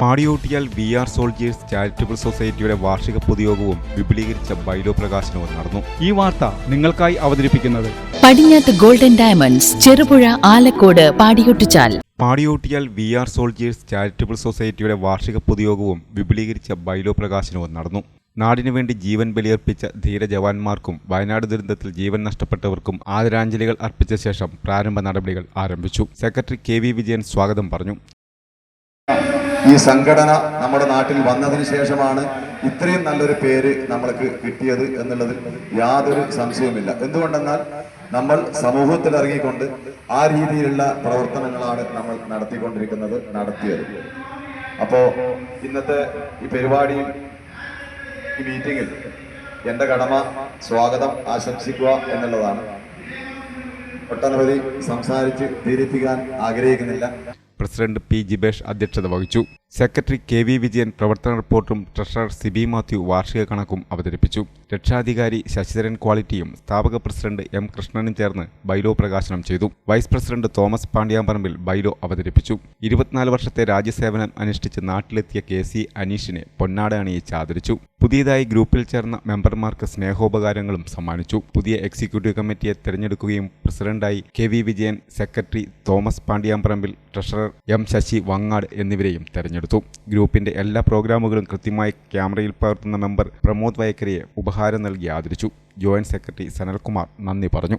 Padiyottuchal V R soldiers charitable സൊസൈറ്റിയുടെ വാർഷിക പൊതുയോഗവും വിപുലീകരിച്ച ബൈലോ പ്രകാശനവും നടന്നു. ഈ വാർത്ത നിങ്ങൾക്കായി അവതരിപ്പിക്കുന്നത് പടിഞ്ഞാത്ത് ഗോൾഡൻ ഡയമണ്ട്സ് ചെറുപുഴ ആലക്കോട് പാടിയൊട്ടിച്ചാൽ. പാടിയോട്ടിയാൽ വി ആർ സോൾജിയേഴ്സ് ചാരിറ്റബിൾ സൊസൈറ്റിയുടെ വാർഷിക പൊതുയോഗവും വിപുലീകരിച്ച ബൈലോ പ്രകാശനവും നടന്നു. നാടിനു വേണ്ടി ജീവൻ ബലിയർപ്പിച്ച ധീര ജവാന്മാർക്കും വയനാട് ദുരന്തത്തിൽ ജീവൻ നഷ്ടപ്പെട്ടവർക്കും ആദരാഞ്ജലികൾ അർപ്പിച്ച ശേഷം പ്രാരംഭ നടപടികൾ ആരംഭിച്ചു. സെക്രട്ടറി കെ വി വിജയൻ സ്വാഗതം പറഞ്ഞു. ഈ സംഘടന നമ്മുടെ നാട്ടിൽ വന്നതിന് ശേഷമാണ് ഇത്രയും നല്ലൊരു പേര് നമ്മൾക്ക് കിട്ടിയത് എന്നുള്ളതിൽ യാതൊരു സംശയവുമില്ല. എന്തുകൊണ്ടെന്നാൽ നമ്മൾ സമൂഹത്തിൽ ഇറങ്ങിക്കൊണ്ട് ആ രീതിയിലുള്ള പ്രവർത്തനങ്ങളാണ് നമ്മൾ നടത്തിക്കൊണ്ടിരിക്കുന്നത് നടത്തിയത്. അപ്പോ ഇന്നത്തെ ഈ പരിപാടിയിൽ ഈ മീറ്റിംഗിൽ എന്റെ കടമ സ്വാഗതം ആശംസിക്കുക എന്നുള്ളതാണ്. ഒട്ടനവധി സംസാരിച്ച് തീരിപ്പിക്കാൻ ആഗ്രഹിക്കുന്നില്ല. പ്രസിഡന്റ് പി ജിബേഷ് അധ്യക്ഷത വഹിച്ചു. സെക്രട്ടറി കെ വി വിജയൻ പ്രവർത്തന റിപ്പോർട്ടും ട്രഷറർ സിബി മാത്യു വാർഷിക കണക്കും അവതരിപ്പിച്ചു. രക്ഷാധികാരി ശശിധരൻ ക്വാളിറ്റിയും സ്ഥാപക പ്രസിഡന്റ് എം കൃഷ്ണനും ചേർന്ന് ബൈലോ പ്രകാശനം ചെയ്തു. Vice president Thomas Pandyamparambil bylaw അവതരിപ്പിച്ചു. ഇരുപത്തിനാല് വർഷത്തെ രാജ്യസേവനം അനുഷ്ഠിച്ച് നാട്ടിലെത്തിയ കെ സി അനീഷിനെ പൊന്നാട അണിയിച്ച് ആദരിച്ചു. പുതിയതായി ഗ്രൂപ്പിൽ ചേർന്ന മെമ്പർമാർക്ക് സ്നേഹോപകാരങ്ങളും സമ്മാനിച്ചു. പുതിയ എക്സിക്യൂട്ടീവ് കമ്മിറ്റിയെ തെരഞ്ഞെടുക്കുകയും പ്രസിഡന്റായി K V Vijayan secretary Thomas Pandyamparambil treasurer M Sasi Vangad എന്നിവരെയും തെരഞ്ഞെടുത്തു. ഗ്രൂപ്പിന്റെ എല്ലാ പ്രോഗ്രാമുകളും കൃത്യമായി ക്യാമറയിൽ പകർത്തുന്ന മെമ്പർ പ്രമോദ് വയക്കരയെ ഉപഹാരം നൽകി ആദരിച്ചു. ജോയിന്റ് സെക്രട്ടറി സനൽകുമാർ നന്ദി പറഞ്ഞു.